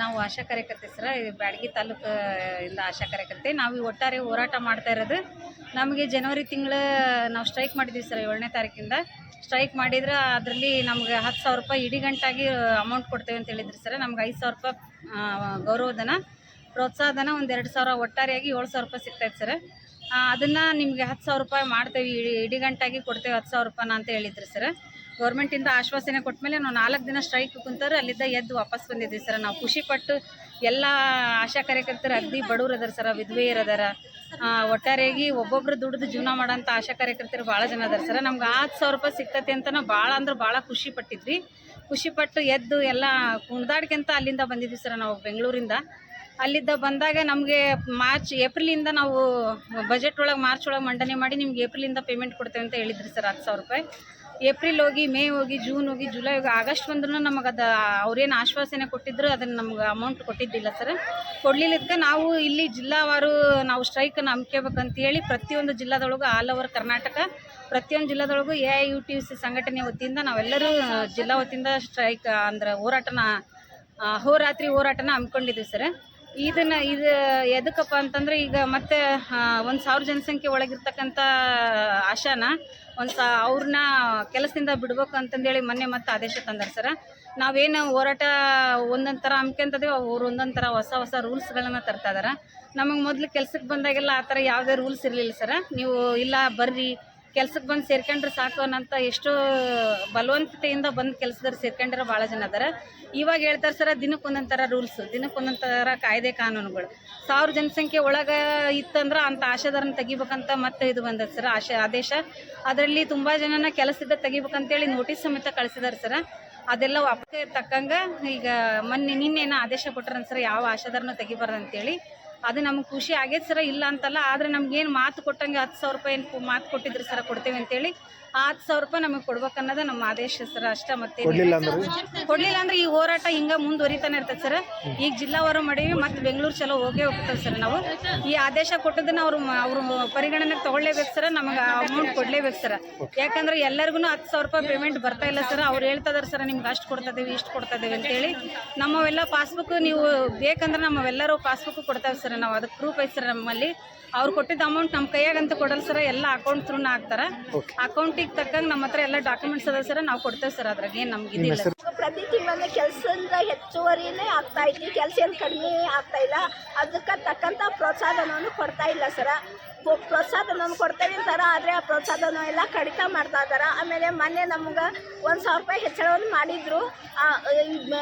ನಾವು ಆಶಾ ಕಾರ್ಯಕರ್ತೆ ಸರ ಬ್ಯಾಡಗಿ ತಾಲೂಕು ಇಂದ ಆಶಾ ಕಾರ್ಯಕರ್ತೆ. ನಾವು ಈ ಒಟ್ಟಾರೆ ಹೋರಾಟ ಮಾಡ್ತಾ ಇರೋದು. ನಮಗೆ ಜನವರಿ ತಿಂಗಳ ನಾವು ಸ್ಟ್ರೈಕ್ ಮಾಡಿದ್ವಿ ಸರ್ ಏಳನೇ ತಾರೀಕಿಂದ. ಸ್ಟ್ರೈಕ್ ಮಾಡಿದ್ರೆ ಅದರಲ್ಲಿ ನಮ್ಗೆ ಹತ್ತು ಸಾವಿರ ರೂಪಾಯಿ ಇಡಿಗಂಟಾಗಿ ಅಮೌಂಟ್ ಕೊಡ್ತೇವೆ ಅಂತ ಹೇಳಿದ್ರಿ ಸರ್. ನಮ್ಗೆ ಐದು ಸಾವಿರ ರೂಪಾಯಿ ಗೌರವಧನ, ಪ್ರೋತ್ಸಾಹಧನ ಒಂದು ಎರಡು ಸಾವಿರ, ಒಟ್ಟಾರೆಯಾಗಿ ಏಳು ಸಾವಿರ ರೂಪಾಯಿ ಸಿಗ್ತಾಯಿತ್ತು ಸರ್. ಅದನ್ನು ನಿಮಗೆ ಹತ್ತು ಸಾವಿರ ರೂಪಾಯಿ ಮಾಡ್ತೇವೆ, ಇಡಿ ಇಡಿಗಂಟಾಗಿ ಕೊಡ್ತೇವೆ ಹತ್ತು ಸಾವಿರ ರೂಪಾಯಿನ ಅಂತ ಹೇಳಿದ್ರಿ ಸರ್. ಗೌರ್ಮೆಂಟಿಂದ ಆಶ್ವಾಸನೆ ಕೊಟ್ಟ ಮೇಲೆ ನಾವು ನಾಲ್ಕು ದಿನ ಸ್ಟ್ರೈಕ್ ಕುಂತಾರ ಅಲ್ಲಿದ್ದ ಎದ್ದು ವಾಪಸ್ ಬಂದಿದ್ವಿ ಸರ್. ನಾವು ಖುಷಿಪಟ್ಟು ಎಲ್ಲ ಆಶಾ ಕಾರ್ಯಕರ್ತರು, ಅಗ್ದಿ ಬಡವ್ರು ಅದಾರ ಸರ ವಿಧವೆಯರು ಅದಾರ. ಒಟ್ಟಾರೆಯಾಗಿ ಒಬ್ಬೊಬ್ರು ದುಡ್ದು ಜೀವನ ಮಾಡೋಂಥ ಆಶಾ ಕಾರ್ಯಕರ್ತರು ಭಾಳ ಜನ ಅದಾರ ಸರ. ನಮ್ಗೆ ಹತ್ತು ಸಾವಿರ ರೂಪಾಯಿ ಸಿಗ್ತೈತೆ ಅಂತ ನಾವು ಭಾಳ ಅಂದ್ರೆ ಭಾಳ ಖುಷಿ ಪಟ್ಟಿದ್ವಿ ಖುಷಿಪಟ್ಟು ಎದ್ದು ಎಲ್ಲ ಕುಣ್ದಾಡ್ಕೊಂತ ಅಲ್ಲಿಂದ ಬಂದಿದ್ವಿ ಸರ್ ನಾವು ಬೆಂಗಳೂರಿಂದ. ಅಲ್ಲಿದ್ದ ಬಂದಾಗ ನಮಗೆ ಮಾರ್ಚ್, ಏಪ್ರಿಲಿಂದ ನಾವು ಬಜೆಟ್ ಒಳಗೆ, ಮಾರ್ಚ್ ಒಳಗೆ ಮಂಡನೆ ಮಾಡಿ ನಿಮ್ಗೆ ಏಪ್ರಿಲಿಂದ ಪೇಮೆಂಟ್ ಕೊಡ್ತೇವೆ ಅಂತ ಹೇಳಿದ್ರಿ ಸರ್, ಹತ್ತು ಸಾವಿರ ರೂಪಾಯಿ. ಏಪ್ರಿಲ್ ಹೋಗಿ, ಮೇ ಹೋಗಿ, ಜೂನ್ ಹೋಗಿ, ಜುಲೈ ಹೋಗಿ, ಆಗಸ್ಟ್ ಬಂದ್ರೂ ನಮಗೆ ಅದು, ಅವ್ರೇನು ಆಶ್ವಾಸನೆ ಕೊಟ್ಟಿದ್ರು, ಅದನ್ನು ನಮ್ಗೆ ಅಮೌಂಟ್ ಕೊಟ್ಟಿದ್ದಿಲ್ಲ ಸರ್ ಕೊಡ್ಲಿಲ್ಲದಕ್ಕೆ ನಾವು ಇಲ್ಲಿ ಜಿಲ್ಲಾವಾರು ನಾವು ಸ್ಟ್ರೈಕನ್ನು ಹಮ್ಮಿಕೋಬೇಕಂತೇಳಿ ಪ್ರತಿಯೊಂದು ಜಿಲ್ಲಾದೊಳಗೂ ಆಲ್ ಓವರ್ ಕರ್ನಾಟಕ, ಪ್ರತಿಯೊಂದು ಜಿಲ್ಲಾದೊಳಗೂ A I U T C ಸಂಘಟನೆ ವತಿಯಿಂದ ನಾವೆಲ್ಲರೂ ಜಿಲ್ಲಾ ವತಿಯಿಂದ ಸ್ಟ್ರೈಕ್ ಅಂದ್ರೆ ಹೋರಾಟನ ಹೋರಾತ್ರಿ ಹೋರಾಟನ ಹಮ್ಮಿಕೊಂಡಿದ್ದೀವಿ ಸರ್ ಇದನ್ನ ಇದು ಎದಕ್ಕಪ್ಪ ಅಂತಂದ್ರೆ ಈಗ ಮತ್ತೆ ಒಂದು ಸಾವಿರ ಜನಸಂಖ್ಯೆ ಒಳಗಿರ್ತಕ್ಕಂಥ ಆಶಾನ, ಒಂದು ಸಾ ಅವ್ರನ್ನ ಕೆಲಸದಿಂದ ಬಿಡ್ಬೇಕು ಅಂತಂದೇಳಿ ಮೊನ್ನೆ ಮತ್ತೆ ಆದೇಶ ತಂದರು ಸರ. ನಾವೇನು ಹೋರಾಟ ಒಂದೊಂದು ಥರ ಹಮ್ಕೊಂತದೇವೆ, ಅವ್ರು ಒಂದೊಂದು ಥರ ಹೊಸ ಹೊಸ ರೂಲ್ಸ್ಗಳನ್ನ ತರ್ತಾ ಇದಾರೆ. ನಮಗೆ ಮೊದಲು ಕೆಲ್ಸಕ್ಕೆ ಬಂದಾಗೆಲ್ಲ ಆ ಥರ ಯಾವುದೇ ರೂಲ್ಸ್ ಇರಲಿಲ್ಲ ಸರ. ನೀವು ಇಲ್ಲ ಬರ್ರಿ ಕೆಲ್ಸಕ್ಕೆ ಬಂದು ಸೇರ್ಕೊಂಡ್ರೆ ಸಾಕು ಅನ್ನೋಂಥ ಎಷ್ಟೋ ಬಲವಂತತೆಯಿಂದ ಬಂದು ಕೆಲಸದವ್ರು ಸೇರ್ಕೊಂಡಿರೋ ಭಾಳ ಜನ ಅದಾರ. ಇವಾಗ ಹೇಳ್ತಾರೆ ಸರ, ದಿನಕ್ಕೆ ಒಂದೊಂದು ಥರ ರೂಲ್ಸ್ ದಿನಕ್ಕೆ ಒಂದೊಂದು ಕಾಯ್ದೆ ಕಾನೂನುಗಳು. ಸಾವಿರ ಜನಸಂಖ್ಯೆ ಒಳಗೆ ಇತ್ತಂದ್ರೆ ಅಂಥ ಆಶಾದಾರನ ತೆಗಿಬೇಕಂತ ಮತ್ತೆ ಇದು ಬಂದದ ಸರ್, ಆಶೆ, ಆದೇಶ. ಅದರಲ್ಲಿ ತುಂಬ ಜನನ ಕೆಲಸದ ತೆಗಿಬೇಕಂತೇಳಿ ನೋಟಿಸ್ ಸಮೇತ ಕಳಿಸಿದಾರೆ ಸರ. ಅದೆಲ್ಲ ವಾಪಸ್ ತಕ್ಕಂಗೆ ಈಗ ಮೊನ್ನೆ ನಿನ್ನೇನ ಆದೇಶ ಕೊಟ್ಟಾರ ಸರ್, ಯಾವ ಆಶಾದಾರನೂ ತೆಗಿಬಾರ್ದು ಅಂತೇಳಿ ಅದು ನಮ್ಗೆ ಖುಷಿ ಆಗೈತೆ ಸರ ಇಲ್ಲ ಅಂತಲ್ಲ ಆದರೆ ನಮ್ಗೇನು ಮಾತು ಕೊಟ್ಟಂಗೆ ಹತ್ತು ಸಾವಿರ ರೂಪಾಯಿ ಏನು ಮಾತು ಕೊಟ್ಟಿದ್ರು ಸರ ಕೊಡ್ತೇವೆ ಅಂತೇಳಿ ಆ ಹತ್ತು ಸಾವಿರ ರೂಪಾಯಿ ನಮಗೆ ಕೊಡ್ಬೇಕನ್ನೋದೇ ನಮ್ಮ ಆದೇಶ ಸರ ಅಷ್ಟೇ ಮತ್ತೆ ಕೊಡಲಿಲ್ಲ ಅಂದ್ರೆ? ಕೊಡ್ಲಿಲ್ಲ ಅಂದ್ರೆ ಈ ಹೋರಾಟ ಹಿಂಗೆ ಮುಂದುವರಿತಾನೆ ಇರ್ತದೆ ಸರ್. ಈಗ ಜಿಲ್ಲಾವಾರು ಮಾಡೀವಿ ಮತ್ತೆ ಬೆಂಗಳೂರು ಚಲೋ ಹೋಗೇ ಹೋಗ್ತೇವೆ ಸರ್ ನಾವು. ಈ ಆದೇಶ ಕೊಟ್ಟದನ್ನ ಅವ್ರು ಅವರು ಪರಿಗಣನೆಗೆ ತಗೊಳ್ಳೇಬೇಕು ಸರ್ ನಮಗೆ ಅಮೌಂಟ್ ಕೊಡ್ಲೇಬೇಕು ಸರ್. ಯಾಕಂದ್ರೆ ಎಲ್ಲರಿಗೂ ಹತ್ತು ಸಾವಿರ ರೂಪಾಯಿ ಪೇಮೆಂಟ್ ಬರ್ತಾ ಇಲ್ಲ ಸರ್. ಅವ್ರು ಹೇಳ್ತಾ ಇದಾರೆ ಸರ್ ನಿಮ್ಗೆ ಅಷ್ಟು ಕೊಡ್ತಾ ಇಷ್ಟು ಕೊಡ್ತಾ ಅಂತೇಳಿ. ನಮ್ಮವೆಲ್ಲ ಪಾಸ್ಬುಕ್ ನೀವು ಬೇಕಂದ್ರೆ ನಮ್ಮವೆಲ್ಲರೂ ಪಾಸ್ಬುಕ್ ಕೊಡ್ತೇವೆ ಸರ್. ನಾವು ಅದಕ್ಕೆ ಪ್ರೂಫ್ ಐತೆ ಸರ್ ನಮ್ಮಲ್ಲಿ. ಅವ್ರು ಕೊಟ್ಟಿದ್ದ ಅಮೌಂಟ್ ನಮ್ಮ ಕೈಯಾಗಂತ ಕೊಡಲ್ಲ ಸರ್ ಎಲ್ಲ ಅಕೌಂಟ್ ಥ್ರೂನ ಹಾಕ್ತಾರೆ. ಅಕೌಂಟಿಗೆ ತಕ್ಕಂಗೆ ನಮ್ಮ ಹತ್ರ ಎಲ್ಲ ಡಾಕ್ಯುಮೆಂಟ್ಸ್ ಅದ ಸರ್ ನಾವು ಕೊಡ್ತೇವೆ ಸರ್ ಅದ್ರಾಗ ಏನು ನಮ್ಗೆ ಇದಿಲ್ಲ. ಪ್ರತಿ ತಿಂಗಳ ಕೆಲಸದಿಂದ ಹೆಚ್ಚುವರಿನೇ ಆಗ್ತಾ ಐತಿ ಕೆಲಸ ಏನು ಕಡಿಮೆ ಆಗ್ತಾ ಇಲ್ಲ. ಅದಕ್ಕೆ ತಕ್ಕಂಥ ಪ್ರೋತ್ಸಾಹನನು ಕೊಡ್ತಾ ಇಲ್ಲ ಸರ. ಪೊ- ಪ್ರೋತ್ಸಾಹಧನವನ್ನು ಕೊಡ್ತೇವೆ ಅಂತಾರ, ಆದರೆ ಆ ಪ್ರೋತ್ಸಾಹಧನ ಎಲ್ಲ ಕಡಿತ ಮಾಡ್ತಾ ಇದ್ದಾರೆ. ಆಮೇಲೆ ಮೊನ್ನೆ ನಮ್ಗೆ ಒಂದು ಸಾವಿರ ರೂಪಾಯಿ ಹೆಚ್ಚಳವನ್ನು ಮಾಡಿದ್ರು.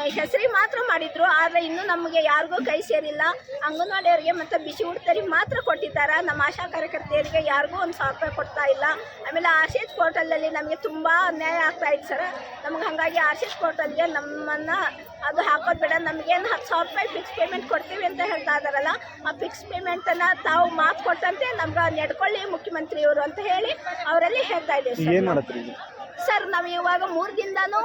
ಹೆಸರಿಗೆ ಮಾತ್ರ ಮಾಡಿದ್ರು, ಆದರೆ ಇನ್ನೂ ನಮಗೆ ಯಾರಿಗೂ ಕೈ ಸೇರಿಲ್ಲ. ಅಂಗನವಾಡಿಯವರಿಗೆ ಮತ್ತು ಬಿಸಿ ಊಟದರಿಗೆ ಮಾತ್ರ ಕೊಟ್ಟಿದ್ದಾರೆ. ನಮ್ಮ ಆಶಾ ಕಾರ್ಯಕರ್ತೆಯರಿಗೆ ಯಾರಿಗೂ ಒಂದು ಸಾವಿರ ರೂಪಾಯಿ ಕೊಡ್ತಾ ಇಲ್ಲ. ಆಮೇಲೆ ಆರ್ಸಿಎಚ್ ಪೋರ್ಟಲಲ್ಲಿ ನಮಗೆ ತುಂಬ ಅನ್ಯಾಯ ಆಗ್ತಾ ಇತ್ತು ಸರ್. ನಮ್ಗೆ ಹಾಗಾಗಿ ಆರ್ಸಿಎಚ್ ಪೋರ್ಟಲ್ಗೆ ನಮ್ಮನ್ನು ಅದು ಹಾಕೋದು ಬೇಡ. ನಮಗೇನು ಹತ್ತು ಸಾವಿರ ರೂಪಾಯಿ ಫಿಕ್ಸ್ ಪೇಮೆಂಟ್ ಕೊಡ್ತೀವಿ ಅಂತ ಹೇಳ್ತಾ ಇದ್ದಾರಲ್ಲ ಆ ಫಿಕ್ಸ್ ಪೇಮೆಂಟನ್ನು ತಾವು ಮಾತು ಕೊಟ್ಟಂತೆ ನಮ್ಗೆ ನೆಡ್ಕೊಳ್ಳಿ ಮುಖ್ಯಮಂತ್ರಿಯವರು ಅಂತ ಹೇಳಿ ಅವರಲ್ಲಿ ಹೇಳ್ತಾ ಇದ್ದೀವಿ ಏನು ಸರ್ ನಾವು ಇವಾಗ ಮೂರು ದಿನದೂ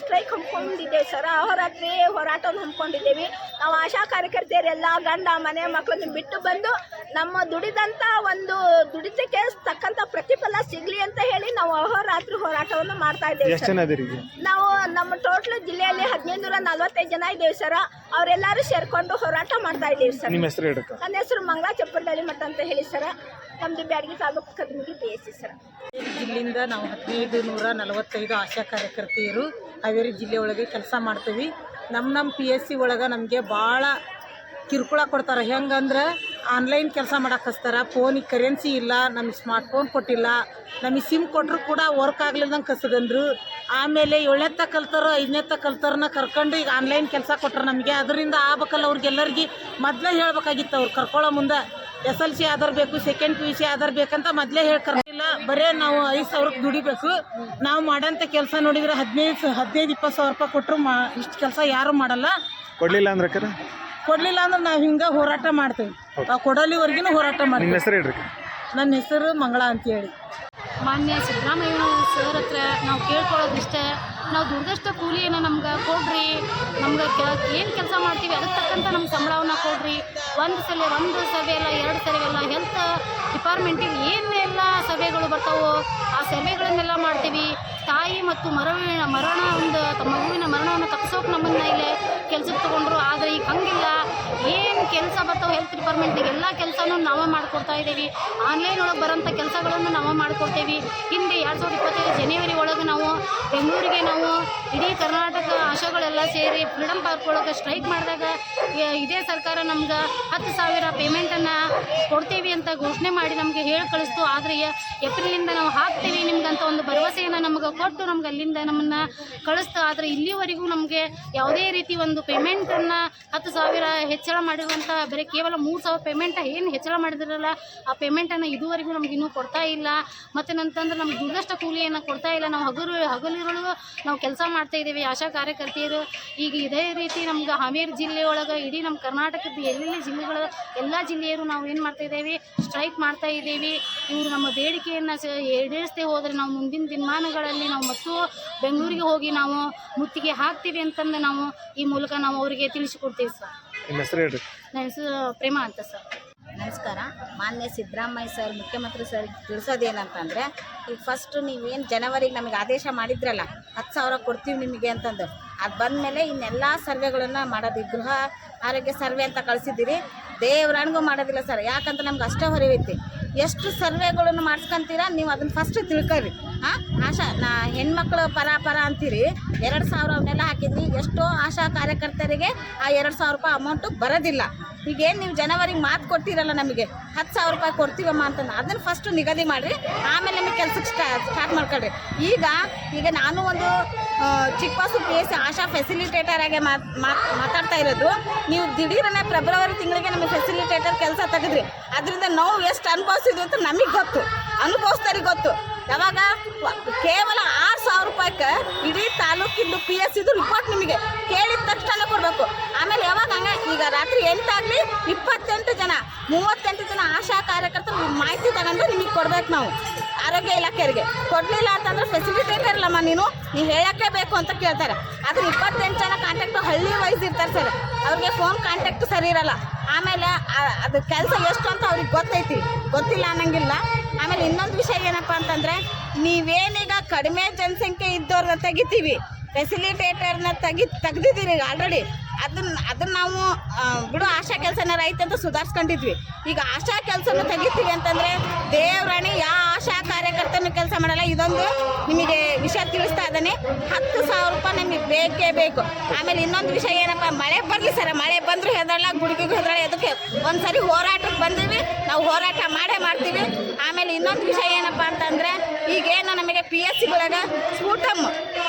ಸ್ಟ್ರೈಕ್ ಹಮ್ಮಿಕೊಂಡಿದ್ದೇವೆ ಸರ್. ಅಹೋರಾತ್ರಿ ಹೋರಾಟವನ್ನು ಹಮ್ಮಿಕೊಂಡಿದ್ದೇವೆ ನಾವು ಆಶಾ ಕಾರ್ಯಕರ್ತೆಯರೆಲ್ಲ ಗಂಡ ಮನೆ ಮಕ್ಕಳನ್ನ ಬಿಟ್ಟು ಬಂದು ನಮ್ಮ ದುಡಿದಂಥ ಒಂದು ದುಡಿತಕ್ಕೆ ತಕ್ಕಂಥ ಪ್ರತಿಫಲ ಸಿಗಲಿ ಅಂತ ಹೇಳಿ ನಾವು ಅಹೋರಾತ್ರಿ ಹೋರಾಟವನ್ನು ಮಾಡ್ತಾ ಇದ್ದೇವೆ ನಾವು ನಮ್ಮ ಟೋಟಲ್ ಜಿಲ್ಲೆಯಲ್ಲಿ ಹದಿನೈದು ನೂರ ನಲ್ವತ್ತೈದು ಜನ ಇದ್ದೇವೆ ಸರ್. ಅವರೆಲ್ಲರೂ ಸೇರ್ಕೊಂಡು ಹೋರಾಟ ಮಾಡ್ತಾ ಇದ್ದೀವಿ ಸರ್. ನಿಮ್ಮ ಹೆಸರು ಹೇಳಿ ನನ್ನ ಹೆಸರು ಮಂಗಳ ಚಪ್ಪರದಳ್ಳಿ ಮಠ ಅಂತ ಹೇಳಿ ಸರ್. ನಮ್ಮದು ಬ್ಯಾಡಗಿ ತಾಲೂಕು ಕದಮಿಗೆ ಬಿ ಎಸ್ ಸಿ ಸರ್. ಇಲ್ಲಿಂದ ನಾವು ಹದಿನೈದು ನೂರ ನಲವತ್ತೈದು ಆಶಾ ಕಾರ್ಯಕರ್ತೆಯರು ಹಾವೇರಿ ಜಿಲ್ಲೆ ಒಳಗೆ ಕೆಲಸ ಮಾಡ್ತೀವಿ. ನಮ್ಮ ನಮ್ಮ ಪಿ ಎಸ್ ಸಿ ಒಳಗೆ ನಮಗೆ ಭಾಳ ಕಿರುಕುಳ ಕೊಡ್ತಾರೆ. ಹೆಂಗಂದ್ರೆ ಆನ್ಲೈನ್ ಕೆಲಸ ಮಾಡಕ್ಕೆ ಹಚ್ತಾರೆ. ಫೋನಿಗೆ ಕರೆನ್ಸಿ ಇಲ್ಲ, ನಮಗೆ ಸ್ಮಾರ್ಟ್ ಫೋನ್ ಕೊಟ್ಟಿಲ್ಲ. ನಮಗೆ ಸಿಮ್ ಕೊಟ್ಟರು ಕೂಡ ವರ್ಕ್ ಆಗ್ಲಿಲ್ದಂಗೆ ಕಸದಂದ್ರು ಆಮೇಲೆ ಏಳನೇತ್ತ ಕಲ್ತಾರೋ ಐದನೇತ್ತ ಕಲ್ತಾರನ್ನ ಕರ್ಕೊಂಡು ಈಗ ಆನ್ಲೈನ್ ಕೆಲಸ ಕೊಟ್ಟರು ನಮಗೆ. ಅದರಿಂದ ಆಗ್ಬೇಕಲ್ಲ ಅವ್ರಿಗೆಲ್ಲರಿಗೆ. ಮೊದಲೇ ಹೇಳ್ಬೇಕಾಗಿತ್ತು ಅವ್ರು ಕರ್ಕೊಳ್ಳೋ ಮುಂದೆ. ಎಸ್ ಎಲ್ ಸಿ ಆಧಾರ್ ಬೇಕು second P U C Aadhaar ಬೇಕಂತ ಮೊದಲೇ ಹೇಳಿ ಬರೀ ಬರೇ ನಾವು ಐದು ಸಾವಿರಕ್ಕೆ ದುಡಿಬೇಕು. ನಾವು ಮಾಡೋಂಥ ಕೆಲಸ ನೋಡಿದ್ರೆ ಹದಿನೈದು ಹದಿನೈದು ಇಪ್ಪತ್ತು ಸಾವಿರ ರೂಪಾಯಿ ಕೊಟ್ಟರು ಮಾ ಇಷ್ಟು ಕೆಲಸ ಯಾರೂ ಮಾಡಲ್ಲ. ಕೊಡ್ಲಿಲ್ಲ ಅಂದ್ರೆ ಕರೆ ಕೊಡಲಿಲ್ಲ ಅಂದ್ರೆ ನಾವು ಹಿಂಗೆ ಹೋರಾಟ ಮಾಡ್ತೀವಿ. ನಾವು ಕೊಡಲಿವರೆಗಿನೂ ಹೋರಾಟ ನಿಮ್ಮ ಮಾಡ್ತೀವಿ. ಹೆಸರು ಹೇಳ್ರಿ ನನ್ನ ಹೆಸರು ಮಂಗಳ ಅಂತೇಳಿ. ಮಾನ್ಯ ಸಿದ್ದರಾಮಯ್ಯ ಸರ್ ಹತ್ರ ನಾವು ಕೇಳ್ಕೊಳ್ಳೋದಿಷ್ಟೇ ನಾವು ದುಡ್ದಷ್ಟು ಕೂಲಿಯನ್ನು ನಮ್ಗೆ ಕೊಡ್ರಿ, ನಮ್ಗೆ ಏನು ಕೆಲಸ ಮಾಡ್ತೀವಿ ಅದಕ್ಕೆ ತಕ್ಕಂಥ ನಮ್ಮ ಸಂಬಳವನ್ನು ಕೊಡ್ರಿ. ಒಂದು ಸಲ, ಒಂದು ಸಭೆ ಅಲ್ಲ, ಎರಡು ಸಭೆ ಹೆಲ್ತ್ ಡಿಪಾರ್ಟ್ಮೆಂಟಿಗೆ ಏನೆಲ್ಲ ಸಭೆಗಳು ಬರ್ತಾವೋ ಆ ಸಭೆಗಳನ್ನೆಲ್ಲ ಮಾಡ್ತೀವಿ. ತಾಯಿ ಮತ್ತು ಮರವಿನ ಮರಣ ಒಂದು, ತಮ್ಮ ಮಗುವಿನ ಮರಣವನ್ನು ತಪ್ಪಿಸೋಕೆ ನಮ್ಮನ್ನು ಇಲ್ಲಿ ಕೆಲಸಕ್ಕೆ ಏನು ಕೆಲಸ ಬರ್ತಾವೆ ಹೆಲ್ತ್ ಡಿಪಾರ್ಟ್ಮೆಂಟಿಗೆ ಎಲ್ಲ ಕೆಲಸನೂ ನಾವೇ ಮಾಡಿಕೊಡ್ತಾ ಇದ್ದೀವಿ. ಆನ್ಲೈನ್ ಒಳಗೆ ಬರೋಂಥ ಕೆಲಸಗಳನ್ನು ನಾವೇ ಮಾಡಿಕೊಡ್ತೇವೆ. ಹಿಂದೆ ಎರಡು ಸಾವಿರದ ಇಪ್ಪತ್ತೈದು ಜನವರಿ ಒಳಗೆ ನಾವು ಬೆಂಗಳೂರಿಗೆ ನಾವು ಇಡೀ ಕರ್ನಾಟಕ ಆಶಾಗಳೆಲ್ಲ ಸೇರಿ ಫ್ರೀಡಮ್ ಪಾರ್ಕ್ ಒಳಗೆ ಸ್ಟ್ರೈಕ್ ಮಾಡಿದಾಗ ಇದೇ ಸರ್ಕಾರ ನಮ್ಗೆ ಹತ್ತು ಸಾವಿರ ಪೇಮೆಂಟನ್ನು ಕೊಡ್ತೀವಿ ಅಂತ ಘೋಷಣೆ ಮಾಡಿ ನಮಗೆ ಹೇಳಿ ಕಳಿಸ್ತು. ಆದರೆ ಏಪ್ರಿಲಿಂದ ನಾವು ಹಾಕ್ತೀವಿ ನಿಮ್ಗಂತ ಒಂದು ಭರವಸೆಯನ್ನು ನಮಗೆ ಕೊಟ್ಟು ನಮ್ಗೆ ಅಲ್ಲಿಂದ ನಮ್ಮನ್ನು ಕಳಿಸ್ತು, ಆದರೆ ಇಲ್ಲಿವರೆಗೂ ನಮಗೆ ಯಾವುದೇ ರೀತಿ ಒಂದು ಪೇಮೆಂಟನ್ನು ಹತ್ತು ಸಾವಿರ ಹೆಚ್ಚಳ ಮಾಡಿರುವಂಥ ಬರೀ ಕೇವಲ ಮೂರು ಸಾವಿರ ಪೇಮೆಂಟ್ ಏನು ಹೆಚ್ಚಳ ಮಾಡಿದ್ರಲ್ಲ, ಆ ಪೇಮೆಂಟನ್ನು ಇದುವರೆಗೂ ನಮ್ಗೆ ಇನ್ನೂ ಕೊಡ್ತಾ ಇಲ್ಲ. ಮತ್ತು ನಂತಂದ್ರೆ ನಮ್ಗೆ ದುರ್ದಷ್ಟ ಕೂಲಿಯನ್ನು ಕೊಡ್ತಾ ಇಲ್ಲ. ನಾವು ಹಗಲು ಹಗಲಿರುಳು ನಾವು ಕೆಲಸ ಮಾಡ್ತಾ ಇದ್ದೀವಿ, ಆಶಾ ಕಾರ್ಯಕರ್ತೆಯರು. ಈಗ ಇದೇ ರೀತಿ ನಮ್ಗೆ ಹಾವೇರಿ ಜಿಲ್ಲೆ ಒಳಗೆ, ಇಡೀ ನಮ್ಮ ಕರ್ನಾಟಕದ ಎಲ್ಲೆಲ್ಲಿ ಜಿಲ್ಲೆಗಳ, ಎಲ್ಲ ಜಿಲ್ಲೆಯರು ನಾವು ಏನು ಮಾಡ್ತಾ ಇದ್ದೇವೆ ಸ್ಟ್ರೈಕ್ ಮಾಡ್ತಾ ಇದ್ದೀವಿ. ಇವರು ನಮ್ಮ ಬೇಡಿಕೆಯನ್ನು ಈಡೇರಿಸದೆ ಹೋದರೆ ನಾವು ಮುಂದಿನ ದಿನಮಾನಗಳಲ್ಲಿ ನಾವು ಮತ್ತು ಬೆಂಗಳೂರಿಗೆ ಹೋಗಿ ನಾವು ಮುತ್ತಿಗೆ ಹಾಕ್ತೀವಿ ಅಂತಂದು ನಾವು ಈ ಮೂಲಕ ನಾವು ಅವರಿಗೆ ತಿಳಿಸಿಕೊಡ್ತೀವಿ ಸರ್. ನಿಮ್ಮ ಹೆಸರು ಹೇಳಿ ನನ್ನ ಹೆಸರು ಪ್ರೇಮ ಅಂತ ಸರ್. ನಮಸ್ಕಾರ ಮಾನ್ಯ ಸಿದ್ದರಾಮಯ್ಯ ಸರ್ ಮುಖ್ಯಮಂತ್ರಿ ಸರ್ ತಿಳಿಸೋದೇನಂತಂದರೆ ಈಗ ಫಸ್ಟು ನೀವೇನು ಜನವರಿಗೆ ನಮಗೆ ಆದೇಶ ಮಾಡಿದ್ರಲ್ಲ ಹತ್ತು ಸಾವಿರ ಕೊಡ್ತೀವಿ ನಿಮಗೆ ಅಂತಂದು. ಅದು ಬಂದಮೇಲೆ ಇನ್ನೆಲ್ಲ ಸರ್ವೆಗಳನ್ನು ಮಾಡೋದು ಗೃಹ ಆರೋಗ್ಯ ಸರ್ವೆ ಅಂತ ಕಳಿಸಿದ್ದೀರಿ. ದೇವ್ರಣಿಗೂ ಮಾಡೋದಿಲ್ಲ ಸರ್. ಯಾಕಂತ ನಮ್ಗೆ ಅಷ್ಟೇ ಹೊರೆಯೈತಿ ಎಷ್ಟು ಸರ್ವೆಗಳನ್ನು ಮಾಡ್ಸ್ಕೊಂತೀರ ನೀವು ಅದನ್ನು ಫಸ್ಟ್ ತಿಳ್ಕೊರಿ ಹಾಂ, ಆಶಾ, ನಾ ಹೆಣ್ಮಕ್ಳು ಪರ ಪರ ಅಂತೀರಿ, ಎರಡು ಸಾವಿರ ಅವನ್ನೆಲ್ಲ ಹಾಕಿದ್ರಿ ಎಷ್ಟೋ ಆಶಾ ಕಾರ್ಯಕರ್ತರಿಗೆ ಆ ಎರಡು ಸಾವಿರ ರೂಪಾಯಿ ಅಮೌಂಟು ಬರೋದಿಲ್ಲ. ಈಗೇನು ನೀವು ಜನವರಿಗೆ ಮಾತು ಕೊಡ್ತೀರಲ್ಲ ನಮಗೆ, ಹತ್ತು ಸಾವಿರ ರೂಪಾಯಿ ಕೊಡ್ತೀವಮ್ಮ ಅಂತಂದು, ಅದನ್ನು ಫಸ್ಟು ನಿಗದಿ ಮಾಡಿರಿ, ಆಮೇಲೆ ನಿಮಗೆ ಕೆಲಸಕ್ಕೆ ಸ್ಟಾ ಸ್ಟಾರ್ಟ್ ಮಾಡ್ಕೊಳ್ರಿ. ಈಗ ಈಗ ನಾನು ಒಂದು ಚಿಕ್ಕಬಾಸು ಪಿ ಎಸ್ ಆಶಾ ಫೆಸಿಲಿಟೇಟರ್ ಆಗಿ ಮಾತ್ ಮಾತ್- ಮಾತಾಡ್ತಾ ಇರೋದು. ನೀವು ದಿಢೀರನ್ನ ಫೆಬ್ರವರಿ ತಿಂಗಳಿಗೆ ನಮಗೆ ಫೆಸಿಲಿಟೇಟರ್ ಕೆಲಸ ತೆಗೆದ್ರಿ. ಅದರಿಂದ ನಾವು ಎಷ್ಟು ಅನುಭವಿಸಿದ್ವಿ ಅಂತ ನಮಗೆ ಗೊತ್ತು. ಅನುಭವಿಸ್ತಾರಿಗೆ ಗೊತ್ತು. ಯಾವಾಗ? ಕೇವಲ ಆರು ಸಾವಿರ ರೂಪಾಯಿಗೆ ಇಡೀ ತಾಲೂಕಿಂದು ಪಿ ಎಸ್ ಇದು ರಿಪೋರ್ಟ್ ನಿಮಗೆ. ಕೇಳಿದ ತಕ್ಷಣ ಕೊಡಬೇಕು. ಆಮೇಲೆ ಯಾವಾಗ ಹಂಗೆ? ಈಗ ರಾತ್ರಿ ಎಂಟಾಗಲಿ ಇಪ್ಪತ್ತೆಂಟು ಜನ, ಮೂವತ್ತೆಂಟು ಜನ ಆಶಾ ಕಾರ್ಯಕರ್ತರು ಮಾಹಿತಿ ತಗೊಂಡು ನಿಮಗೆ ಕೊಡ್ಬೇಕು ನಾವು. ಆರೋಗ್ಯ ಇಲಾಖೆಯವರಿಗೆ. ಕೊಡಲಿಲ್ಲ ಅಂತಂದ್ರೆ ಫೆಸಿಲಿಟೇಟರ್ ಇಲ್ಲಮ್ಮ ನೀನು. ನೀವು ಹೇಳೋಕ್ಕೆ ಬೇಕು ಅಂತ ಕೇಳ್ತಾರೆ. ಆದ್ರೆ ಇಪ್ಪತ್ತೆಂಟು ಜನ ಕಾಂಟ್ಯಾಕ್ಟು ಹಳ್ಳಿ ವೈಸ್ ಇರ್ತಾರೆ ಸರ್. ಅವ್ರಿಗೆ ಫೋನ್ ಕಾಂಟ್ಯಾಕ್ಟ್ ಸರಿ ಇರಲ್ಲ. ಆಮೇಲೆ ಅದು ಕೆಲಸ ಎಷ್ಟು ಅಂತ ಅವ್ರಿಗೆ ಗೊತ್ತೈತಿ. ಗೊತ್ತಿಲ್ಲ ಅನ್ನಂಗಿಲ್ಲ. ಆಮೇಲೆ ಇನ್ನೊಂದು ವಿಷಯ ಏನಪ್ಪ ಅಂತಂದರೆ, ನೀವೇನೀಗ ಕಡಿಮೆ ಜನಸಂಖ್ಯೆ ಇದ್ದವ್ರನ್ನ ತೆಗಿತೀವಿ ಫೆಸಿಲಿಟೇಟರ್ನ ತೆಗಿ, ತೆಗ್ದಿದ್ದೀರಿ ಆಲ್ರೆಡಿ ಅದನ್ನ ಅದನ್ನ ನಾವು ಬಿಡು, ಆಶಾ ಕೆಲಸನಾರ ಐತೆ ಅಂತ ಸುಧಾರಿಸ್ಕೊಂಡಿದ್ವಿ. ಈಗ ಆಶಾ ಕೆಲಸನ ತೆಗಿತೀವಿ ಅಂತಂದರೆ ದೇವ್ರಾಣಿ ಯಾವ ಆಶಾ ಕಾರ್ಯಕರ್ತನೂ ಕೆಲಸ ಮಾಡಲ್ಲ, ಇದೊಂದು ನಿಮಗೆ ವಿಷಯ ತಿಳಿಸ್ತಾ ಇದ್ದಾನೆ. ಹತ್ತು ಸಾವಿರ ರೂಪಾಯಿ ನಮಗೆ ಬೇಕೇ ಬೇಕು. ಆಮೇಲೆ ಇನ್ನೊಂದು ವಿಷಯ ಏನಪ್ಪ, ಮಳೆ ಬರ್ಲಿ ಸರ, ಮಳೆ ಬಂದರೂ ಹೆದರಲ್ಲ ಗುಡುಗಿಗೂ ಹೆದರಲ್ಲ ಅದಕ್ಕೆ ಒಂದು ಸರಿ ಹೋರಾಟಕ್ಕೆ ಬಂದೀವಿ, ನಾವು ಹೋರಾಟ ಮಾಡೇ ಮಾಡ್ತೀವಿ. ಇನ್ನೊಂದು ವಿಷಯ ಏನಪ್ಪ ಅಂತಂದರೆ ಈಗೇನು ನಮಗೆ ಪಿ ಎಸ್ ಸಿಗಳಾಗ ಸ್ಫೂಟಮ್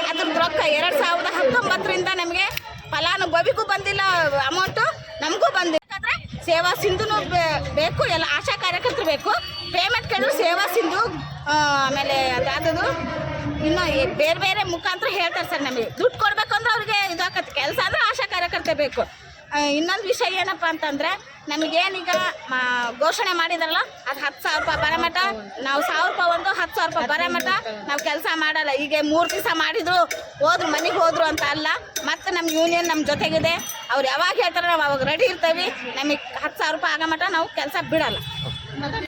ಅದ್ರದ್ದು ರೊಕ್ಕ ಎರಡು ಸಾವಿರದ ಹತ್ತೊಂಬತ್ತರಿಂದ ನಮಗೆ ಫಲಾನುಭವಿಗೂ ಬಂದಿಲ್ಲ ಅಮೌಂಟು ನಮಗೂ ಬಂದಿಲ್ಲ. ಸೇವಾ ಸಿಂಧು ಬೇಕು, ಎಲ್ಲ ಆಶಾ ಕಾರ್ಯಕರ್ತರು ಬೇಕು. ಪೇಮೆಂಟ್ ಕೇಳಿದ್ರು ಸೇವಾ ಸಿಂಧು ಆಮೇಲೆ ಅದಾದದು ಇನ್ನು ಬೇರೆ ಬೇರೆ ಮುಖಾಂತರ ಹೇಳ್ತಾರೆ ಸರ್ ನಮಗೆ. ದುಡ್ಡು ಕೊಡಬೇಕು ಅಂದ್ರೆ ಅವ್ರಿಗೆ ಇದಾಕತ್ತೆ ಕೆಲಸ ಅಂದ್ರೆ ಆಶಾ ಕಾರ್ಯಕರ್ತೆ ಬೇಕು. ಇನ್ನೊಂದು ವಿಷಯ ಏನಪ್ಪ ಅಂತಂದರೆ ನಮಗೇನೀಗ ಘೋಷಣೆ ಮಾಡಿದ್ರಲ್ಲ, ಅದು ಹತ್ತು ಸಾವಿರ ರೂಪಾಯಿ ಬರೋ ಮಠ ನಾವು ಸಾವಿರ ರೂಪಾಯಿ ಒಂದು, ಹತ್ತು ಸಾವಿರ ರೂಪಾಯಿ ಬರೋ ಮಠ ನಾವು ಕೆಲಸ ಮಾಡಲ್ಲ. ಈಗ ಮೂರು ದಿವಸ ಮಾಡಿದ್ರು, ಹೋದ್ರು, ಮನೆಗೆ ಹೋದ್ರು ಅಂತ ಅಲ್ಲ. ಮತ್ತೆ ನಮ್ಮ ಯೂನಿಯನ್ ನಮ್ಮ ಜೊತೆಗಿದೆ. ಅವ್ರು ಯಾವಾಗ ಹೇಳ್ತಾರೆ ನಾವು ಅವಾಗ ರೆಡಿ ಇರ್ತೀವಿ. ನಮಗೆ ಹತ್ತು ಸಾವಿರ ರೂಪಾಯಿ ಆಗೋ ಮಠ ನಾವು ಕೆಲಸ ಬಿಡಲ್ಲ.